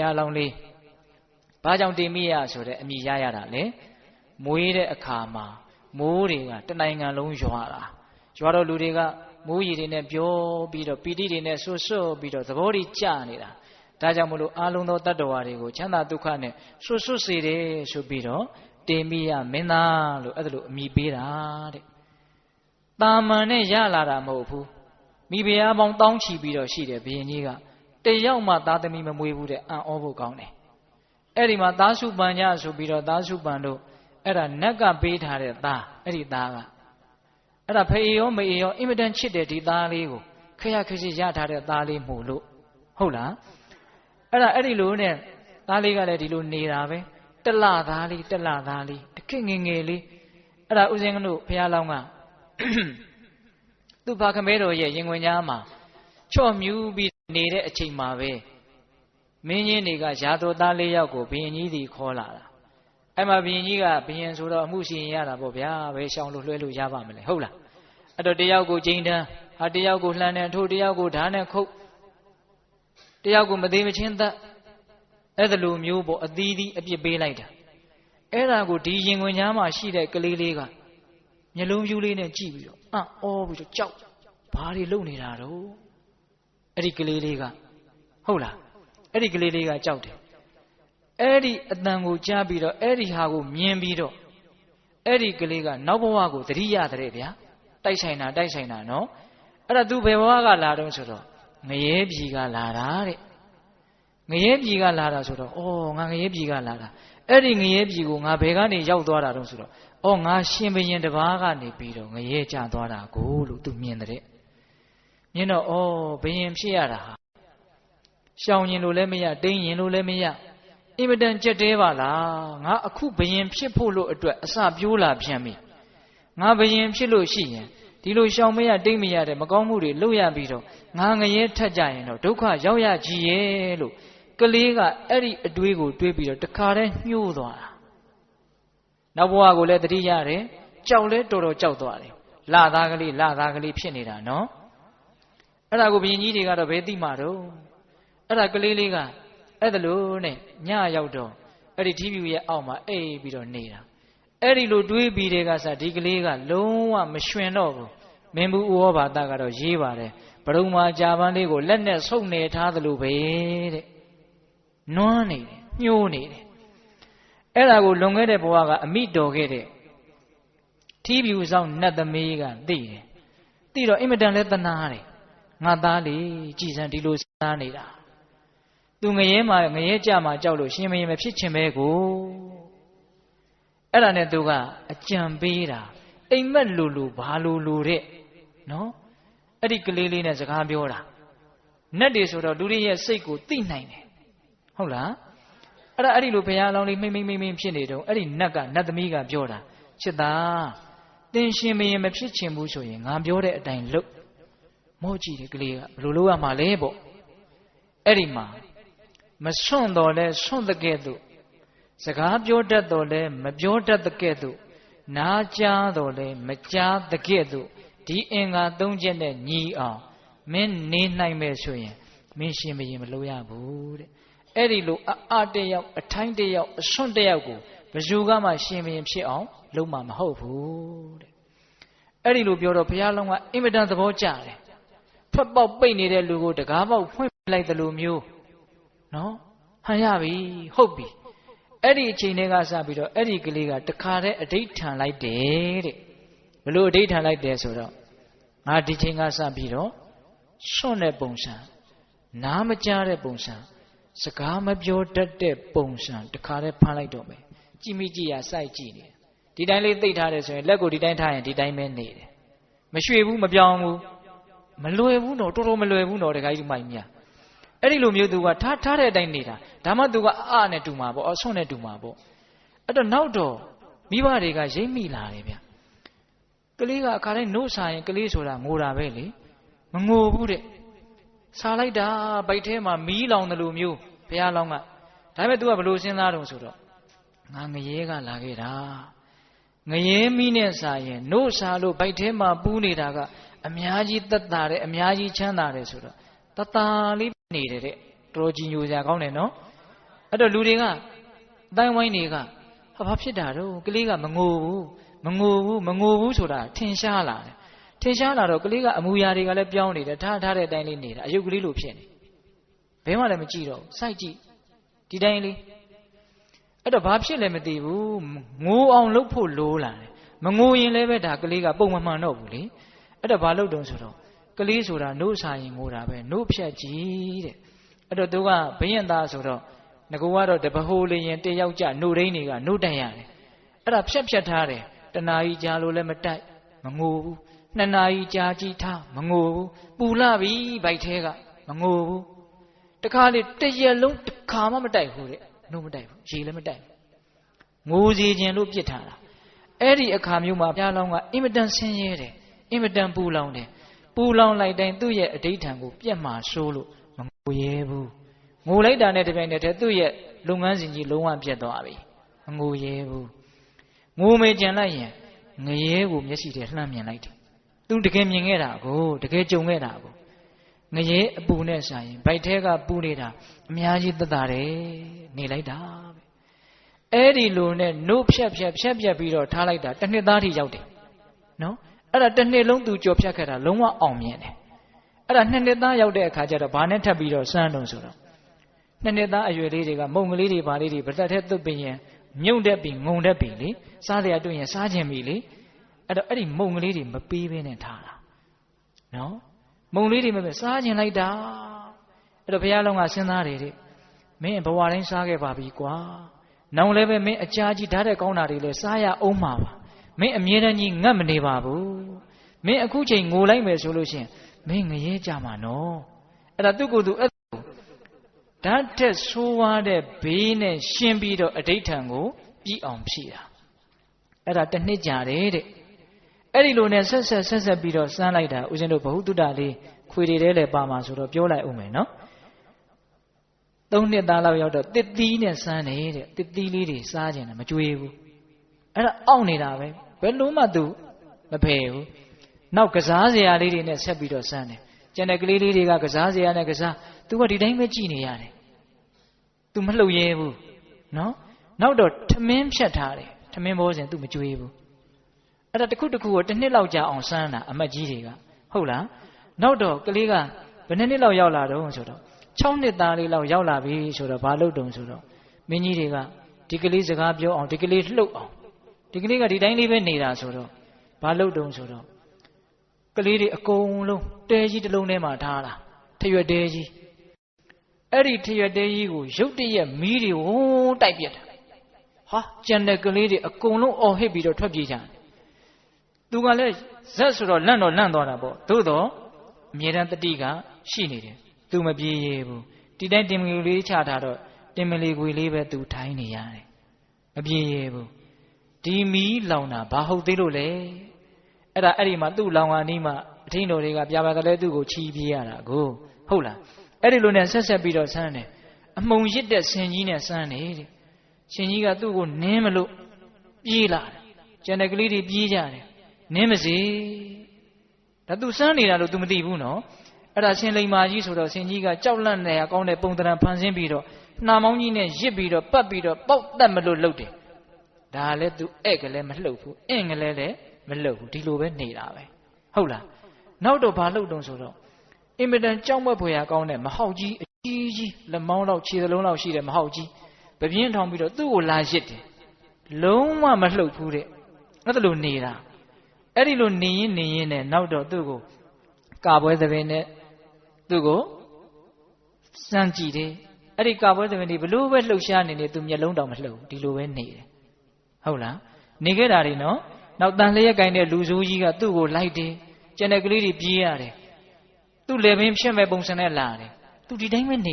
ရားလောင်းလေးဘာကြောင့်တင်မိရဆိုတဲ့အမည်ရရတာလေမွေးတဲ့အခါမှာမိုးတွေကတနိုင်ငံလုံးရွာတာရွာတော့လူတွေကမိုးရီတွေနဲ့ပြောပြီးတော့ပီတိတွေနဲ့ဆွတ်ဆွတ်ပြီးတော့သဘောတွေကျနေတာဒါကြောင့်မလို့အာလုံးသောတတ္တဝါတွေကိုချမ်းသာဒုက္ခနဲ့ဆွတ်ဆွတ်စေတယ်ဆိုပြီးတော့တင်မိရမင်းသားလို့အဲ့ဒါလိုအမည်ပေးတာတဲ့တာမန်နဲ့ရလာတာမဟုတ်ဘူးမိဖုရားပေါင်းတောင်းချီပြီးတော့ရှိတယ်ဘုရင်ကြီးက တယောက်မှသားသမီးမမွေးဘူးတဲ့အံ့ဩဖို့ကောင်းတယ်အဲ့ဒီမှာသားစုပန်ညဆိုပြီးတော့သားစုပန်တို့အဲ့ဒါနတ်ကပေးထားတဲ့သားအဲ့ဒီသားကအဲ့ဒါဖေရောမေရောအင်မတန်ချစ်တယ်ဒီသားလေးကိုခရခရှိရထားတဲ့သားလေးမို့လို့ဟုတ်လားအဲ့ဒါအဲ့ဒီလိုနဲ့သားလေးကလည်းဒီလိုနေတာပဲတလသားလေးတလသားလေးတခက်ငယ်ငယ်လေးအဲ့ဒါဥစဉ်ကတို့ဘုရားလောင်းကသူ့ဘာခမဲတော်ရဲ့ရင်ဝင်ကြားမှာချော့မြူးပြီး နေတဲ့အချိန်မှာပဲမင်းကြီးတွေကရာတော်သားလေးယောက်ကိုဘုရင်ကြီးဒီခေါ်လာတာအဲ့မှာဘုရင်ကြီးကဘုရင်ဆိုတော့အမှုရှင်ရတာပေါ့ဗျာဘယ်ရှောင်လို့လွှဲလို့ရပါမလဲဟုတ်လားအဲ့တော့တယောက်ကိုကျင်းတန်းဟာတယောက်ကိုလှမ်းတယ်ထို့တယောက်ကိုဓာတ်နဲ့ခုတ်တယောက်ကိုမသေးမချင်းသက်အဲ့ဒါလိုမျိုးပေါ့အသီးသီးအပြစ်ပေးလိုက်တာအဲ့ဒါကိုဒီရင်ဝင်ကြားမှာရှိတဲ့ကလေးလေးကမျက်လုံးပြူးလေးနဲ့ကြည့်ပြီးတော့အံ့ဩပြီးတော့ကြောက်ဘာတွေလုပ်နေတာတော့ အဲ့ဒီကလေးလေးကဟုတ်လားအဲ့ဒီကလေးလေးကကြောက်တယ်အဲ့ဒီအတန်ကိုကြားပြီးတော့အဲ့ဒီဟာကိုမြင်ပြီးတော့အဲ့ဒီကလေးကနောက်ဘဝကိုသတိရတဲ့ဗျာတိုက်ဆိုင်တာတိုက်ဆိုင်တာနော်အဲ့ဒါသူဘယ်ဘဝကလာတော့ဆိုတော့ငရဲပြည်ကလာတာတဲ့ငရဲပြည်ကလာတာဆိုတော့ဩငါငရဲပြည်ကလာတာအဲ့ဒီငရဲပြည်ကိုငါဘယ်ကနေရောက်သွားတာတော့ဆိုတော့ဩငါရှင်ဘရင်တစ်ပါးကနေပြီးတော့ငရဲကြသွားတာကိုလို့သူမြင်တဲ့ မြင်တော့ဩဘရင်ဖြစ်ရတာဟာရှောင်ရင်လို့လည်းမရတိန်ရင်လို့လည်းမရအင်မတန်ကြက်တဲပါလားငါအခုဘယင်ဖြစ်ဖို့လို့အတွက်အစပြိုးလာပြန်ပြီငါဘယင်ဖြစ်လို့ရှိရင်ဒီလိုရှောင်မရတိတ်မရတဲ့မကောင်းမှုတွေလုပ်ရပြီးတော့ငါငရဲထက်ကြရင်တော့ဒုက္ခရောက်ရကြီးရဲ့လို့ကလေးကအဲ့ဒီအတွေးကိုတွေးပြီးတော့တခါတည်းညှိုးသွားတာနောက်ဘဝကိုလည်းတတိရတယ်ကြောက်လဲတော်တော်ကြောက်သွားတယ်လာသားကလေးလာသားကလေးဖြစ်နေတာနော် အဲ့ဒါကိုဘယင်ကြီးတွေကတော့ဘယ်သိမှာတော့အဲ့ဒါကလေးလေးကအဲ့ဒါလို့နဲ့ညရောက်တော့အဲ့ဒီထီးပြူရဲ့အောက်မှာအိပ်ပြီးတော့နေတာအဲ့ဒီလိုတွေးပြီးတဲ့ကစားဒီကလေးကလုံးဝမရွှင်တော့ဘူးမင်းဘူးဥဩဘာတကတော့ရေးပါတယ်ဘရုံမာကြာပန်းလေးကိုလက်နဲ့ဆုပ်နေထားသလိုပဲတဲ့နွမ်းနေတယ်ညှိုးနေတယ်အဲ့ဒါကိုလွန်ခဲ့တဲ့ဘဝကအမိတော်ခဲ့တဲ့ထီးပြူဆောင်နတ်သမီးကသိတယ်သိတော့အင်မတန်လဲတနာတယ် ငါသားလေးကြည်စံဒီလိုစားနေတာသူငရဲမှာငရဲကြမှာကြောက်လို့ရှင်မရင်မဖြစ်ချင်ပဲကိုအဲ့ဒါနဲ့သူကအကြံပေးတာအိမ်မက်လူလူဘာလူလူတဲ့နော်အဲ့ဒီကလေးလေးနဲ့စကားပြောတာနတ်တွေဆိုတော့လူတွေရဲ့စိတ်ကိုသိနိုင်တယ်ဟုတ်လားအဲ့ဒါအဲ့ဒီလိုဘုရားအလောင်းလေးမိမ့်မိမ့်မိမ့်မိမ့်ဖြစ်နေတော့အဲ့ဒီနတ်ကနတ်သမီးကပြောတာချစ်သားတင်ရှင်မရင်မဖြစ်ချင်ဘူးဆိုရင်ငါပြောတဲ့အတိုင်းလုပ် မောကြည့်တယ်ကလေးကဘယ်လိုလုပ်ရမှာလဲပေါ့အဲ့ဒီမှာမဆွန့်တော်လဲဆွန့်တဲ့ကဲ့သို့စကားပြောတတ်တော်လဲမပြောတတ်တဲ့ကဲ့သို့နားကြားတော်လဲမကြားတဲ့ကဲ့သို့ဒီအင်္ဂါသုံးချက်နဲ့ညီအောင်မင်းနေနိုင်မယ်ဆိုရင်မင်းရှင်မရင်မလုပ်ရဘူးတဲ့အဲ့ဒီလိုအအတယောက်အထိုင်းတယောက်အဆွန့်တယောက်ကိုဘယ်သူကမှရှင်မရင်ဖြစ်အောင်လုပ်မှာမဟုတ်ဘူးတဲ့အဲ့ဒီလိုပြောတော့ဘုရားလုံးကအင်မတန်သဘောကျတယ် ဖွက်ပေါက်ပိတ်နေတဲ့လူကိုတကားပေါက်ဖွင့်လိုက်တယ်လို့မျိုးနော်ဟန်ရပြီဟုတ်ပြီအဲ့ဒီအချိန်တွေကစပြီးတော့အဲ့ဒီကလေးကတခါတည်းအဋိဋ္ဌံလိုက်တယ်တဲ့ဘလို့အဋိဋ္ဌံလိုက်တယ်ဆိုတော့ငါဒီချိန်ကစပြီးတော့ဆွန့်တဲ့ပုံစံနားမကြားတဲ့ပုံစံစကားမပြောတတ်တဲ့ပုံစံတခါတည်းဖမ်းလိုက်တော့မယ်ကြည်မိကြည်ရစိုက်ကြည့်နေဒီတိုင်းလေးသိထားတယ်ဆိုရင်လက်ကိုဒီတိုင်းထားရင်ဒီတိုင်းပဲနေတယ်မရွှေဘူးမပြောင်းဘူး မလွယ်ဘူးတော့တော်တော်မလွယ်ဘူးတော့တခါကြီးမိုက်မြအဲ့ဒီလိုမျိုးသူကထားထားတဲ့အတိုင်းနေတာဒါမှသူကအအနဲ့တူမှာပေါ့အဆွန့်နဲ့တူမှာပေါ့အဲ့တော့နောက်တော့မိဘတွေကရိပ်မိလာတယ်ဗျကလေးကအခါတိုင်းနှုတ်စားရင်ကလေးဆိုတာငိုတာပဲလေမငိုဘူးတဲ့စားလိုက်တာဗိုက်ထဲမှာမီးလောင်တယ်လို့မျိုးဘုရားလောင်းကဒါပေမဲ့ तू ကဘလို့စဉ်းစားတော့ဆိုတော့ငါငရဲကလာခဲ့တာငရဲမီးနဲ့စားရင်နှုတ်စားလို့ဗိုက်ထဲမှာပူးနေတာက အများကြီးသက်သာတယ်အများကြီးချမ်းသာတယ်ဆိုတော့တတလေးနေတယ်တဲ့တော်ကြီးညိုစရာကောင်းတယ်နော်အဲ့တော့လူတွေကအတိုင်းဝိုင်းတွေကဟာဘာဖြစ်တာတော့ကလေးကမငိုဘူးမငိုဘူးမငိုဘူးဆိုတာထင်ရှားလာတယ်ထင်ရှားလာတော့ကလေးကအမူအရာတွေကလည်းပြောင်းနေတယ်ထားထားတဲ့အတိုင်းလေးနေတာအယုတ်ကလေးလိုဖြစ်နေဘဲမှလည်းမကြည့်တော့ဘူးစိုက်ကြည့်ဒီတိုင်းလေးအဲ့တော့ဘာဖြစ်လဲမသိဘူးငိုအောင်လုပ်ဖို့လိုလာတယ်မငိုရင်လည်းပဲဒါကလေးကပုံမမှန်တော့ဘူးလေ အဲ့တော့ဘာလုပ်တုံးဆိုတော့ကလေးဆိုတာနှုတ်စာရင်ငိုတာပဲနှုတ်ဖြတ်ကြည့်တဲ့အဲ့တော့သူကဘယင်သားဆိုတော့ငကူကတော့တပဟိုးလေးရင်တယောက်ကြနှုတ်ရင်းတွေကနှုတ်တန်ရတယ်အဲ့ဒါဖြတ်ဖြတ်ထားတယ်တနာကြီးကြာလို့လည်းမတိုက်မငိုဘူးနှစ်နာရီကြာကြည့်ထားမငိုဘူးပူလာပြီဗိုက်သေးကမငိုဘူးတခါလေတရက်လုံးတခါမှမတိုက်ဘူးတဲ့နှုတ်မတိုက်ဘူးရေလည်းမတိုက်ဘူးငိုစီခြင်းလို့ပြစ်ထားတာအဲ့ဒီအခါမျိုးမှာဘုရားလောင်းကအင်မတန်ဆင်းရဲတယ် အင်မတန်ပူလောင်တယ်ပူလောင်လိုက်တိုင်းသူ့ရဲ့အဋိဌံကိုပြက်မှာဆိုးလို့မငိုရဲဘူးငိုလိုက်တာနဲ့တပြိုင်တည်းသူ့ရဲ့လုပ်ငန်းစဉ်ကြီးလုံးဝပြတ်သွားပြီမငိုရဲဘူးငိုမေကြံလိုက်ရင်ငရဲကိုမျက်စိထဲလှမ်းမြင်လိုက်တယ်သူတကယ်မြင်ခဲ့တာကိုတကယ်ကြုံခဲ့တာကိုငရဲအပူနဲ့ဆိုင်ရင်ဗိုက်ထဲကပူနေတာအများကြီးသက်သာတယ်နေလိုက်တာပဲအဲ့ဒီလိုနဲ့နှုတ်ဖြတ်ဖြတ်ဖြတ်ဖြတ်ပြီးတော့ထားလိုက်တာတစ်နှစ်သားထိရောက်တယ်နော် အဲ့ဒါတစ်နှစ်လုံးသူကြော်ဖြတ်ခဲ့တာလုံးဝအောင်မြင်တယ်အဲ့ဒါနှစ်နှစ်သားရောက်တဲ့အခါကျတော့ဘာနဲ့ထပ်ပြီးတော့စမ်းတုံဆိုတော့နှစ်နှစ်သားအရွယ်လေးတွေကမုံကလေးတွေဘာလေးတွေဗတက်ထဲသွတ်ပင်ရင်မြုံတက်ပြီးငုံတက်ပြီးလေစားတယ်တွေ့ရင်စားခြင်းပြီလေအဲ့တော့အဲ့ဒီမုံကလေးတွေမပေးဘဲနဲ့ထားတာနော်မုံလေးတွေမပဲစားခြင်းလိုက်တာအဲ့တော့ဘုရားလုံးကစဉ်းစားတယ်တဲ့မင်းဘဝတိုင်းစားခဲ့ပါပြီကွာနောင်လည်းပဲမင်းအကြာကြီးဓာတ်တဲ့ကောင်းတာတွေလည်းစားရအောင်မှာပါ မင်းအမြဲတမ်းကြီးငတ်မနေပါဘူးမင်းအခုချိန်ငိုလိုက်မယ်ဆိုလို့ရှိရင်မင်းငရဲကြမှာနော်အဲ့ဒါသူ့ကိုယ်သူအဲ့ဓာတ်တဲ့ဆိုးဝါးတဲ့ဘေးနဲ့ရှင်းပြီးတော့အဋိဋ္ဌံကိုပြီးအောင်ဖြည့်တာအဲ့ဒါတစ်နှစ်ကြာတယ်တဲ့အဲ့ဒီလိုနဲ့ဆက်ဆက်ဆက်ဆက်ပြီးတော့စမ်းလိုက်တာဦးဇင်းတို့ဘ ഹു တုတ္တလေးခွေတွေတဲလည်းပါမှာဆိုတော့ပြောလိုက်ဦးမယ်နော်သုံးနှစ်သားလောက်ရောက်တော့တစ်သီးနဲ့စမ်းနေတဲ့တစ်သီးလေးတွေစားကြတယ်မကြွေးဘူးအဲ့ဒါအောင့်နေတာပဲ ဘယ်လို့မှသူမဖယ်ဘူးနောက်ကစားစရာလေးတွေနဲ့ဆက်ပြီးတော့စမ်းတယ်ကျန်တဲ့ကလေးလေးတွေကကစားစရာနဲ့ကစား तू ကဒီတိုင်းပဲကြည်နေရတယ် तू မလှုပ်ရဲဘူးနော်နောက်တော့ထမင်းဖြတ်ထားတယ်ထမင်းဘောစဉ် तू မကြွေးဘူးအဲ့ဒါတစ်ခုတစ်ခုကိုတစ်နှစ်လောက်ကြာအောင်စမ်းတာအမတ်ကြီးတွေကဟုတ်လားနောက်တော့ကလေးကဘယ်နှစ်နှစ်လောက်ရောက်လာတော့ဆိုတော့6နှစ်သားလေးလောက်ရောက်လာပြီဆိုတော့ဘာလုပ်တုံဆိုတော့မင်းကြီးတွေကဒီကလေးစကားပြောအောင်ဒီကလေးလှုပ်အောင် ဒီကလေးကဒီတိုင်းလေးပဲနေတာဆိုတော့ဘာလုပ်တုံဆိုတော့ကလေးတွေအကုန်လုံးတဲကြီးတစ်လုံးထဲမှာထားတာထရွက်တဲကြီးအဲ့ဒီထရွက်တဲကြီးကိုရုတ်တရက်မီးတွေဝုန်းတိုက်ပြက်တာဟာကြံတဲ့ကလေးတွေအကုန်လုံးအော်ဟစ်ပြီးတော့ထွက်ပြေးကြတယ်သူကလည်းဇက်ဆိုတော့လန့်တော့လန့်သွားတာပေါ့သို့တော့အမြဲတမ်းတတိကရှိနေတယ်သူမပြေးရဘူးဒီတိုင်းတင်မလီလေးချထားတော့တင်မလီခွေလေးပဲသူထိုင်းနေရတယ်မပြေးရဘူး ဒီမီးလောင်တာဘာဟုတ်သေးလို့လဲအဲ့ဒါအဲ့ဒီမှာသူ့လောင်ဟာနီးမှာအထင်းတော်တွေကပြပါကလေးသူ့ကိုချီးပြေးရတာကိုဟုတ်လားအဲ့ဒီလိုနဲ့ဆက်ဆက်ပြီးတော့ဆန်းတယ်အမုံရစ်တဲ့ဆင်ကြီးနဲ့ဆန်းတယ်တဲ့ရှင်ကြီးကသူ့ကိုနင်းမလို့ပြေးလာတယ်ကျန်တဲ့ကလေးတွေပြေးကြတယ်နင်းမစေဒါသူစမ်းနေတာလို့ तू မသိဘူးနော်အဲ့ဒါရှင်လိမ္မာကြီးဆိုတော့ရှင်ကြီးကကြောက်လန့်နေရကောင်းတဲ့ပုံတံဖန်ဆင်းပြီးတော့နှာမောင်းကြီးနဲ့ရစ်ပြီးတော့ပတ်ပြီးတော့ပေါက်တတ်မလို့လှုပ်တယ် ဒါလည်း तू ဧကလည်းမလှုပ်ဘူးအင့်ကလေးလည်းမလှုပ်ဘူးဒီလိုပဲနေတာပဲဟုတ်လားနောက်တော့ဘာလှုပ်တုံးဆိုတော့အင်မတန်ကြောက်မက်ဖွယ်ရာကောင်းတဲ့မဟောက်ကြီးအကြီးကြီးလက်မောင်းလောက်ခြေစလုံးလောက်ရှိတဲ့မဟောက်ကြီးပပြင်းထောင်ပြီးတော့သူ့ကိုလာရစ်တယ်လုံးဝမလှုပ်ဘူးတဲ့အဲ့ဒါလိုနေတာအဲ့ဒီလိုနေရင်နေရင်နဲ့နောက်တော့သူ့ကိုကာပွဲသဘင်နဲ့သူ့ကိုစမ်းကြည့်တယ်အဲ့ဒီကာပွဲသဘင်ဒီဘလို့ပဲလှုပ်ရှားနေနေသူမျက်လုံးတောင်မလှုပ်ဒီလိုပဲနေတယ် ဟုတ်လားနေခဲ့တာတွေနော်နောက်တန်လျက်ကင်တဲ့လူဆိုးကြီးကသူ့ကိုလိုက်တယ်ကျန်တဲ့ကလေးတွေပြေးရတယ်သူ့လေပင်ဖြစ်မဲ့ပုံစံနဲ့လာတယ်သူဒီတိုင်းပဲနေ